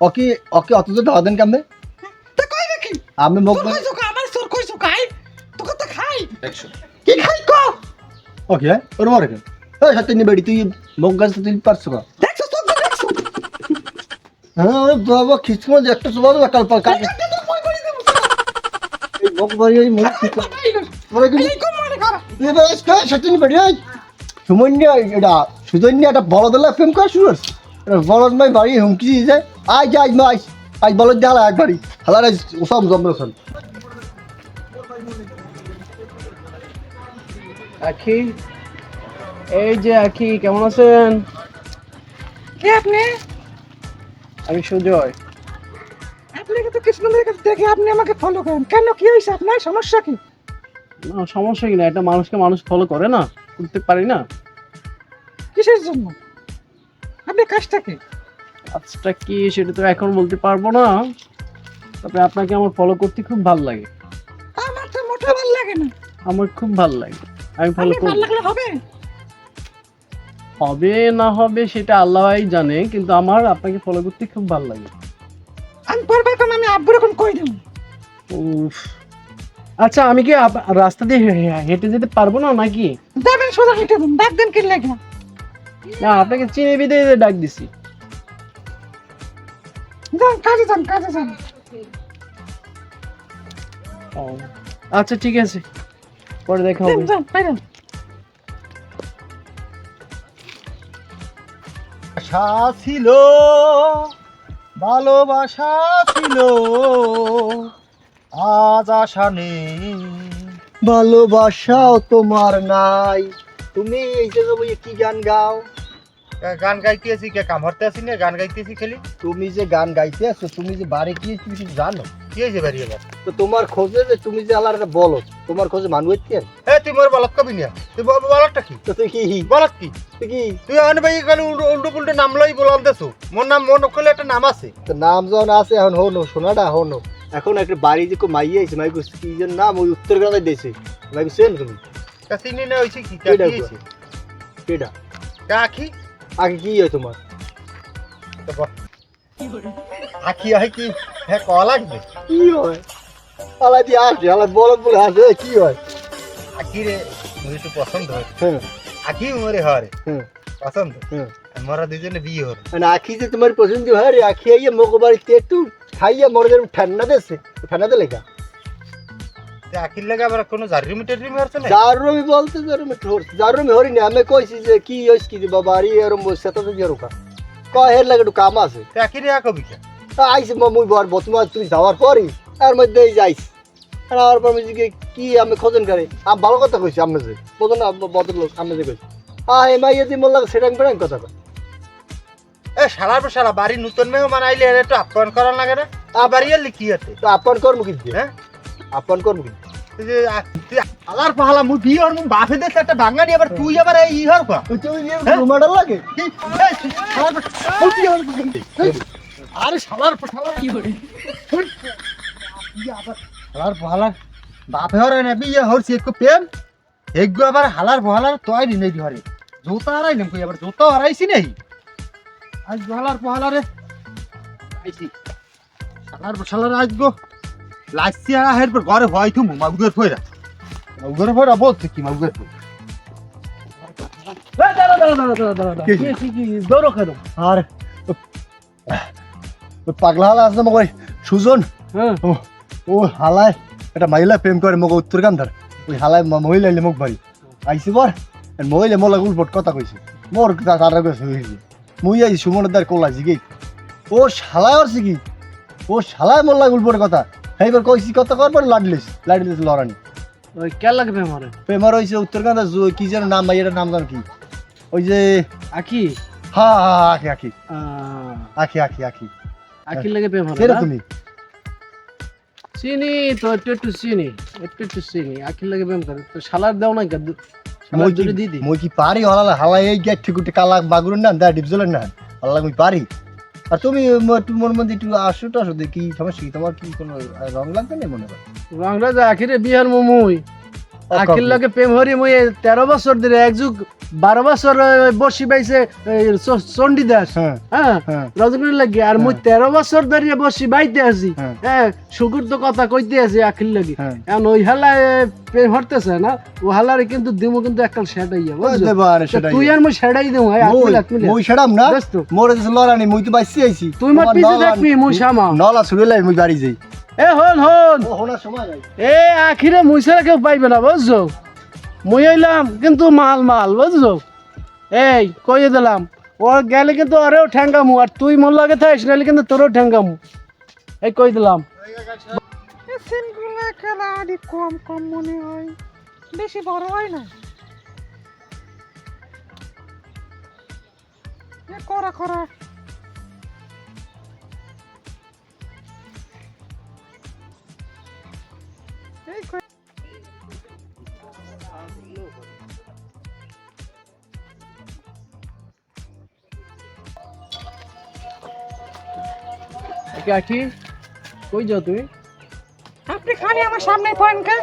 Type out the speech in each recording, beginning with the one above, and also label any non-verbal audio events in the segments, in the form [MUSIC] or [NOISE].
ওকে ওকে অত তো দাওয়া দেন কেমনে? তা কই নাকি আমি মুখ কইছো আমার খাই তোকে তো খাই। কি খাই ক? ওকে ওর মারে এই সত্যি নি বেড়ি তুই মুখ গাছ তুই পারছ না দেখছ তোর তো দেখছ হ্যাঁ ওরে বাবা খিচমো যে একটা সুবাদ কাল পর কাল কই এই মুখ বাড়ি এই মুখ কিন্তু এই মানে সত্যি নি বেড়ি সুমন্য এটা সুজন্য একটা বলদ হলে প্রেম করা শুরু করছে। এটা মাই বাড়ি হুমকি দিয়ে যায়। আজ যা আজ মা আজ আজ বলদ হালা একবারই। হালার আজ ওসব জমরেছেন আখি এই যে আখি কেমন আছেন? কে আপনি? আমি সুজয়। আপনাকে তো কৃষ্ণদের কাছে দেখে আপনি আমাকে ফলো করেন। কেন কি হয়েছে আপনার? সমস্যা কি? না সমস্যা কি না? একটা মানুষকে মানুষ ফলো করে না? করতে পারি না? কিসের জন্য? আপনি কাজটা কি? কাজটা কি সেটা তো এখন বলতে পারব না। তবে আপনাকে আমার ফলো করতে খুব ভালো লাগে। আমার তো মোটেও ভালো লাগে না। আমার খুব ভালো লাগে। আমি ফলো আপনি ভালো লাগলে হবে? হবে না হবে সেটা আল্লাহই জানে কিন্তু আমার আপনাকে ফলো করতে খুব ভালো লাগে। আমি পরবার কোন আমি আব্বুর এখন কই দেব? উফ। আচ্ছা আমি কি রাস্তা দিয়ে হেঁটে যেতে পারব না নাকি? যাবেন সোজা হেঁটে দেন ডাক দেন কি লাগে না আপনাকে চিনে বিদে ডাক দিছি। যান কাজে যান কাজে যান। ও, আচ্ছা ঠিক আছে। পরে দেখা হবে। যান বাইরেন আশা ছিল ভালোবাসা ছিল। আজ আশা নেই। ভালোবাসাও তোমার নাই। তুমি এই যে বই কি গান গাও? গান গাইতেছি কে কাম হরতে আসি না গান গাইতেছি খালি। তুমি যে গান গাইতে আছো তুমি যে বাড়ি কি তুমি কিছু জানো? কি হয়েছে বাড়ি এবার? তো তোমার খোঁজে যে তুমি যে আলার বলো তোমার খোঁজে মানুষ কেন এ তুই মোর বলত কবি না। তুই বল- বলতটা কি? তো তুই কি? বলত কি? তুই কি? তুই আন ভাই গেলে উল্টো পুল্টো নাম লই বলাম দেছো মোর নাম মোর নকলে একটা নাম আছে। তো নাম যখন আছে এখন হনো শোনাটা হনো এখন একটা বাড়ি যে মাইয়ে আছে মাই কইছে কি যে নাম ওই উত্তর গ্রামে দিয়েছে? মাই কইছেন তুমি চিনি না হইছে কি? কা কেডা কি হইছে কেডা? কা? আখি আগে কি হয় তোমার? তো। আখি হয় কি হ্যাঁ ক লাগবে। কি হয়? আলাই দিয়ে আসে আলাই বলদ বলে আসে কি হয়? আখি রে মুই একটু পছন্দ হয়। হ্যাঁ। আখি মরে হরে। হ্যাঁ। পছন্দ? হ্যাঁ। মোরা দুজনে বিয়ে হরে মানে আখি যে তোমার পছন্দ হয় রে আখি আইয়া মগো বাড়িতে একটু খাইয়া মরে ঠান্ডা দেশে ঠান্ডা দে লেখা তে আখির লাগে আবার কোনো জারি মিটারি হরছে না? জারুমি বলতে জারুমি ধরছে জারুমি হরি না আমি কইছি যে কি হইস কি বাবা আরে এরম বসে তো জেরুকা। কয় হের লাগে একটু কাম আছে। তে আখি রে কবি তা আইসি মুই বর বর্তমান তুমি যাওয়ার পরই তার মধ্যে যাইস আর আমার পর কি আমি খোঁজেন করে? আমি ভালো কথা কইছি আমি যে না বদল লোক আমি যে কইছি। হ্যাঁ এমাই যদি মোর লাগে সেটাং কথা কয়। এ সারার পর বাড়ি নতুন মেহমান আইলে একটু আপ্যায়ন করা লাগে না? আ বাড়ি এর কি আছে। তো আপন কর্ম কি দিয়ে হ্যাঁ? আপন কর্ম কি যে আ- তুই আলার পাহালা মুই বিয়ে হর মুই বাপে দেশ একটা বাঙালি আবার তুই আবার এই ই হর কয়া তুমি হ্যাঁ? রুমাডাল লাগে? তুই হর আরে শালার শালার কি করে? হালার পাহালার বাপে হর না বিয়ে হরছি একটু প্রেম একগু আবার হালার পাহালার তোই নি নেই হরে জোতা হারাইলাম কই আবার জোতা হারাইছি নাই। আজ হালার পাহালারে আইছি। শালার শালার আজ গো লাইসি আর হের পর ঘরে ভয় থুমু মাগুর ফয়রা মাগুর ফয়রা বলছে কি মাগুর ফয়রা? আর পাগলা হালা আছে সুজন। হ্যাঁ, ও ও হালায় একটা মহিলা প্রেম করে মগ উত্তর গান্ধার ওই হালায় ম- মহিলা এলে মোক বাড়ি। আইসি আর মহিলা মোলা উল্পট কথা কইছে। মোর তার হইছে মুই আই সুমনের দ্বার কোলা জিগে ও শালায় কি? ও শালায় মোল্লা উল্পট কথা। এইবার কইছি লাডলিস লাডলিস লড়ানি। ওই কে লাগবে আমারে? প্রেমার কি যেন নাম মাইয়ের নাম জান কি? ওই যে আখি? হা হা হা, আখি আখি। আহ, আখি আখি আখি। লাগে প্রেম হলো সেটা তুমি? চিনি তো একটু একটু চিনি একটু একটু চিনি। আখির লাগে প্রেম করে। তো শালার দাও না কেন? মই কি দিদি মই কি পারি? হলালা হালা এই গেট ঠিকুটি কালা বাগুর না দা ডিপজলের না হলালা মই পারি? আর তুমি মন মধ্যে একটু আসো টাসো দেখি, সমস্যা কি? তোমার কি কোনো রং লাগবে না মনে হয় রং লাগে আখিরে বিহার মোমুই। আখির লগে প্রেম হরি মুই তেরো বছর ধরে এক যুগ বারো বছর বসি পাইছে এই চ- চণ্ডী দাস। হ্যাঁ হ্যাঁ হ্যাঁ। রজনীর লাগে। আর মুই হ্যাঁ। তেরো বছর ধরে বসি বাইতে আছি। হ্যাঁ। শুকুর তো কথা কইতে আছি আখির লাগে। এখন ওই হালায় প্রেম হরতেছে না ও হালারে কিন্তু দিমু কিন্তু একটা সেটাই তুই আর মুই সেটাই ভাই মুই সেরাম না। তো? লড়ানি মুই তো বাইসি আইছি। তুই মার পিছে দেখবি মুই শামা নলা ছুড়ে লাই মুই বাড়ি যাই। এ হন হন। ও হোনা সময় নাই। এ আখিরে মুই ছাড়া কেউ পাইবে না বুঝছ? মুই আইলাম কিন্তু মাল মাল বুঝছ? এই কইয়ে দিলাম ও গেলে কিন্তু ওরেও ঠ্যাঙ্গামু আর তুই মন লাগে থাকিস নাহলে কিন্তু তোরও ঠ্যাঙ্গামু এই কই দিলাম। খেলা আদি কম কম মনে হয়। বেশি বড় হয় না। করা করা। কই যাও তুমি? আপনি খালি আমার সামনে পয়েন কে?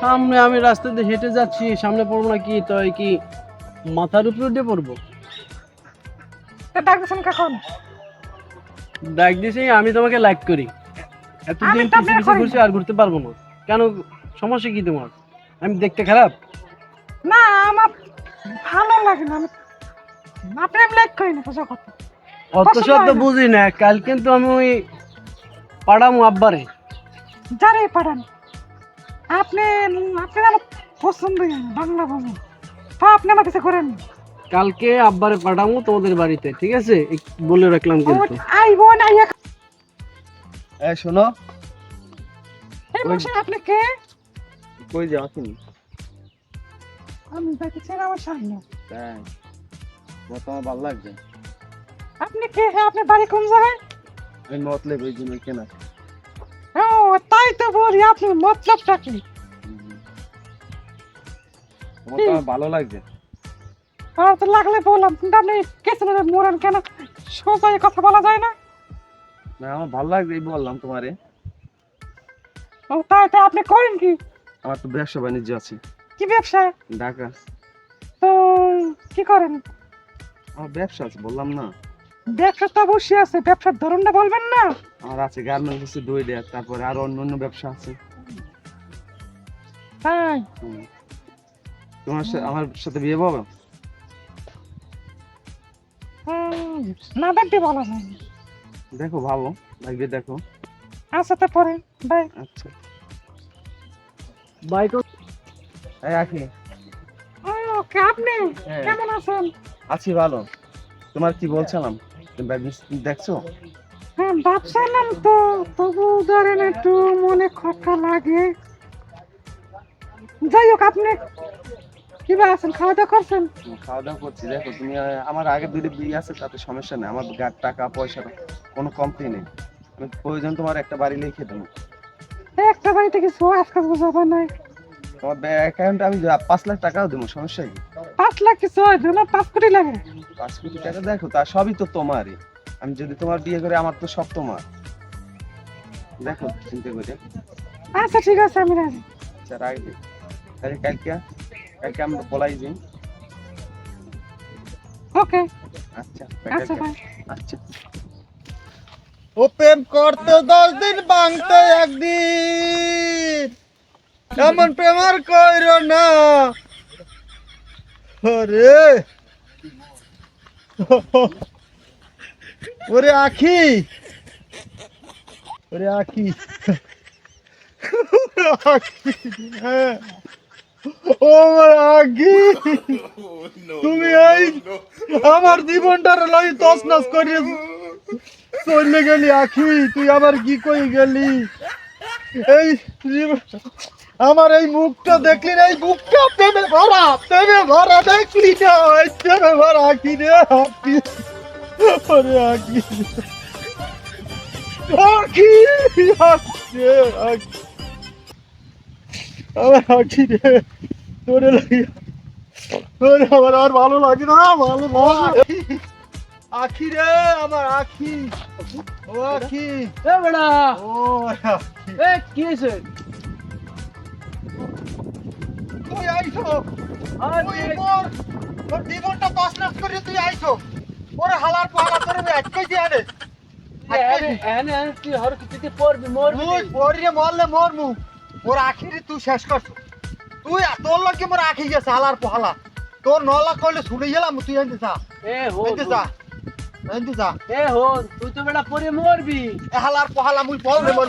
সামনে আমি রাস্তা দিয়ে হেঁটে যাচ্ছি সামনে পড়ব না কি তো এই কি মাথার উপরে উঠে পড়ব? কখন? ডাক দিছি আমি তোমাকে লাইক করি। এতদিন পিছে পিছে ঘুরছি আর ঘুরতে পারব না। কেন সমস্যা কি তোমার? আমি দেখতে খারাপ? না আমার ভালো লাগে না। আমি লাইক করি না কথা। অত পছন্দ সব তো না। বুঝি না কাল কিন্তু আমি ওই পাড়ামু আব্বারে। যারে পাঠান আপনি আপনি আমার পছন্দ বাংলা বলুন। তা আপনি আমার কাছে করেন। কালকে আব্বারে পাঠামু তোমাদের বাড়িতে ঠিক আছে? বলে রাখলাম কিন্তু। আইব না ইয়া এ শোনো। এই মাসে আপনি কে? কই যাও তুমি আমি দেখেছেন আমার সামনে। তাই। তোমার ভালো লাগছে। আপনি কে? হ্যাঁ আপনার বাড়ি কোন জায়গায়? আমি মতলব ওই জন্য কেনা। ও তাই তো বলি আপনি মতলবটা কি? তোমার তো আমার ভালো লাগছে। আর তো লাগলে বললাম কিন্তু আপনি কেসে মরেন কেন? সোজা কথা বলা যায় না। না আমার ভালো লাগছে এই বললাম তোমারে। ও তাই তো আপনি করেন কি? আমার তো ব্যবসা বাণিজ্য আছে। কি ব্যবসা? ঢাকা। তো কি করেন? আমার ব্যবসা আছে বললাম না। ব্যবসা তো অবশ্যই আছে ব্যবসার ধরনটা বলবেন না? আমার আছে গার্মেন্টস আছে দই দেয়া তারপরে আরও অন্য অন্য ব্যবসা আছে। তাই? তোমার সাথে আমার সাথে বিয়ে হুম, না দেখতে বলা যায় দেখো ভালো লাগবে দেখো। আচ্ছা তো পরে বাই আচ্ছা বাইক এই আখি। ওকে আপনি হ্যাঁ। কেমন আছেন? আছি ভালো। তোমার কি বলছিলাম? দেখছ? হ্যাঁ ভাবছিলাম তো তবু ধরেন একটু মনে খটকা লাগে। যাই হোক আপনি কীভাবে আছেন? খাওয়া দাওয়া করছেন? খাওয়া দাওয়া করছি। দেখো তুমি আমার আগে দুটো বিয়ে আছে তাতে সমস্যা নেই। আমার টাকা পয়সা কোনো কমতি নেই। আমি প্রয়োজন তোমার একটা বাড়ি লিখে দেবো। একটা বাড়িতে কিছু আজকাল বোঝাবো নাই। তোমার অ্যাকাউন্টে আমি পাঁচ লাখ টাকাও দেবো সমস্যা কি? পাঁচ লাখ কিছু হয় না পাঁচ কোটি লাগে। পাঁচ কোটি টাকা দেখো তা সবই তো তোমারই। আমি যদি তোমার বিয়ে করে আমার তো সব তোমার। দেখো চিন্তা করে। আচ্ছা ঠিক আছে আমি রাজি। আচ্ছা রাখবে। তাহলে কালকে কালকে আমরা বলাই যাই ওকে। আচ্ছা আচ্ছা আচ্ছা। ও প্রেম করতে দশ দিন ভাঙতে একদিন। এমন প্রেম আর কইর না। ওরে ওরে আখি ওরে আখি আখি, হ্যাঁ। ও আমার আখি তুমি এই আমার জীবনটার লই তছনছ করিয়ে চলে গেলি আখি তুই আবার কি কই গেলি এই জীব- আমার এই মুখটা দেখলি না এই মুখটা প্রেমে ভরা প্রেমে ভরা দেখলি না? এই প্রেমে ভরা আখি রে আখি ওরে আখি আখি আখি রে, আমার আখি রে তোরে লাগি। তোরে আমার আর ভালো লাগে না ভালো লাগে। আখি রে আমার আখি ও আখি এ বেড়া। ও আখি এ কি হয়েছে? তুই আইছো? তুই তুই- মোর তোর? জীবনটা তছনছ করে তুই আইছো। ওরে হালার পালা তোরে আজকে দিয়ে আনে। নলা কইলে শুনে গেলাম তুই এনতে এনতে যা। এনতে যা এ হন তুই তো বেটা পরে মরবি। এ হালার পহালা মুই পড়লে মর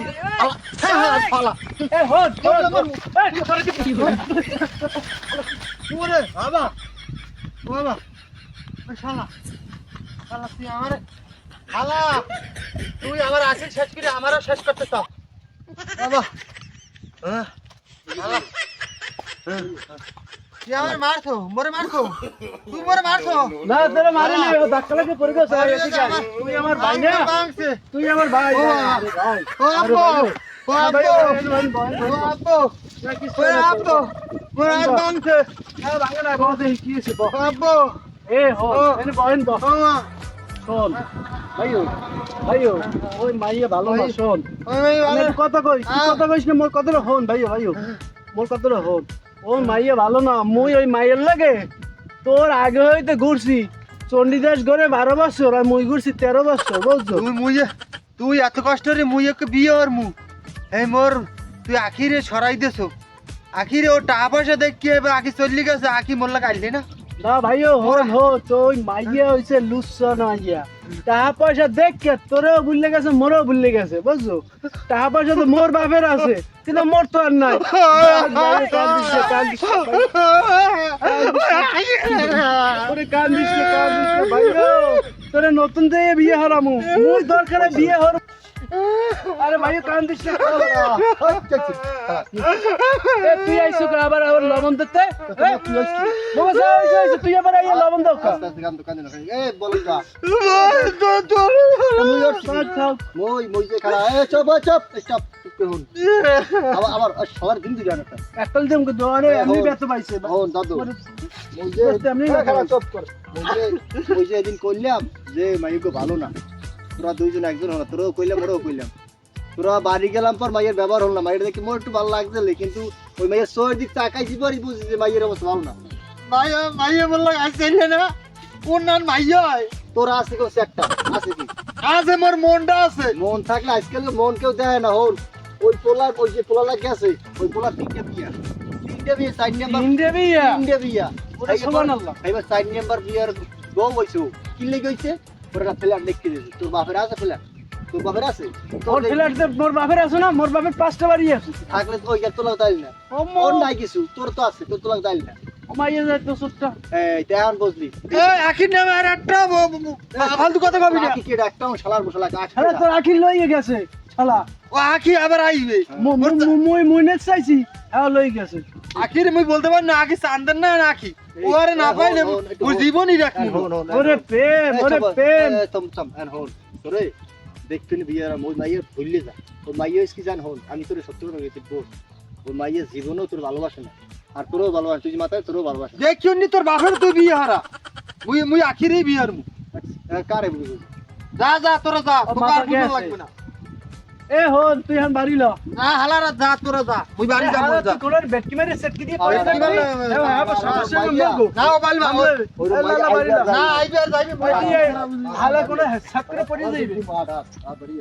হালার পহালা। এ হন হন, হন। ওরে বাবা বাবা। শালা শালা তুই আমার শালা তুই আমার আসিল শেষ করে আমারও শেষ করতে চাও। বাবা। হ্যাঁ, শালা। হ্যাঁ, আমার মারছো মরে মারছো। তুই মরে মারছো। না তোরা মারে না ও ধাক্কা লাগে পড়ে গেছে আরে এদিকে আয়। তুই আমার ভাই না? তুই আমার ভাই ও, ভাই আব্বু ও ভাই, আব্বু ভাই, ভাই, ভাই, ও আব্বু ও আব্বু মোর হাত ভাঙছে এ ভাঙে না বাবা দেখি কি হইছে বল আব্বু। এ হো এনে বহেন বল শোন ভাইও ভাইও ওই মাইয়া ভালো না ভাই। শোন। ওই ভাই আমি ভালো। একটা কথা কইস। কথা কইস না মোর কথাটা হন ভাইও ভাইও মোর কথাটা হন। ও মাইয়া, ভালো না। মুই ওই মাইয়ের লাগে তোর আগে হইতে ঘুরছি। চণ্ডীদাস ঘরে বারো বছর আর মুই ঘুরছি তেরো বছর, বুঝছ? তুই মুই তুই এত কষ্ট রে মুই একে বিয়ে ওর মু? এই মোর, তুই আখিরে সরাই দেছো আখিরে ও টাকা পয়সা দেখি এবার আখি চল্লি গেছে, আখি মোল্লা কাটলি না? না ভাইও, হন, হো, তো ওই মাইয়া হইছে লুচ্ছা মাইয়া টাকা পয়সা দেখ কে, তোরেও ভুললে গেছে, মোরও ভুললে গেছে, বুঝছ? টাকা পয়সা তো মোর বাপের আছে, কিন্তু মোর তো আর নাই। কান্দিস তোরে নতুন দিয়ে বিয়ে হারামু, মুই দরকারে বিয়ে হর আরে ভাই কান্দিস না। [LAUGHS] তুই আইসু আবার আবার লবণ দিতে? তুই আবার আইয়া লবণ দাও যা। চপ চপ চপ চুপ আবার আবার সবার দিন দিগান একটা একল দোয়ারে এমনি ব্যথা পাইছে। দাদু মই যে বলতে এমনি এ, ব্যথা খাড়া পাইছে। চুপ কর। মই যে এদিন কইলাম যে মাইকে ভালো না। তোরা দুইজন একজন হলো তোরাও কইলাম ওরাও কইলাম। তোরা বাড়ি গেলাম পর মাইয়ের ব্যবহার হল না মাইয়ের দেখি মোর একটু ভালো লাগছিল কিন্তু ওই মাইয়ের শোয়ের দিক তাকাইছি পরই বুঝছি যে মাইয়ের অবস্থা ভালো না। মাইয়া মাইয়া মোল্লা আসছে না কোন নান মাইয়া? তোরা আছে কেউ একটা আছে কি? আছে মোর মনটা আছে। মন থাকলে আজকাল মন কেউ দেয় না হল ওই পোলার ওই যে পোলা গেছে ওই পোলার তিনটে বিয়া। তিনটে বিয়ে চার নাম্বার ইন্ডে বিয়া? তিনটে বিয়া। ওরে সুবহানাল্লাহ। এবার চার নাম্বার বিয়ার বউ হইছে কি লেগে হইছে? ওরা ফ্ল্যাট দেখতে দিয়েছে তোর বাপের আছে ফ্ল্যাট তোর বাপের আছে তোর ফ্ল্যাট মোর বাপের আছে না মোর বাপের পাঁচটা বাড়ি আছে থাকলে তো ওই তোলা তাইল না ও ওর মোর নাই কিছু তোর তো আছে তোর তোলা তাইল না মাইয়া যায় তো সুটটা এই তেহান বুঝলি এই আখির নামে আর একটা ফালতু কথা কবি না শালার মশলা তোর আখি লইয়ে গেছে শালা ও আখি আবার আইবে মুই চাইছি হ্যাঁ লই গেছে আখির মুই বলতে পারি না আখি চান্দেন না আখি ও আরে না পাইলে হন। জীবনই রাখনি হন, ওরে। প্রেম ওরে প্রেম। এন হন। তোরে দেখতে নি বিয়ার মাইয়ের ভুললে যা। কি জান হন আমি তোরে সত্য করে গেছি বোন ওই মাইয়ের জীবনও তোর ভালোবাসে না। আর তোরও ভালোবাসে তুই মাথায় তোরও ভালোবাসে। দেখিও নি তোর বাপের তুই বিয়ে হারা। মুই মুই আখিরই বিয়ে হারমু। এ, কারে বুঝবি যা যা তোরা যা তোর আর লাগবে না। এ হন তুই হান বাড়ি ল। না হালারা যা তোরা যা। মুই বাড়ি যাব যা। তুই কোনের বেটকি মেরে সেটকি দিয়ে পড়ে থাকি ভাই, আবার সমস্যা নেই, না ও বাড়ি মা না বাড়ি। না আইবে আর যাইবে বাড়ি হালা করে সাত করে পড়ে যাইবে। বাড়ি।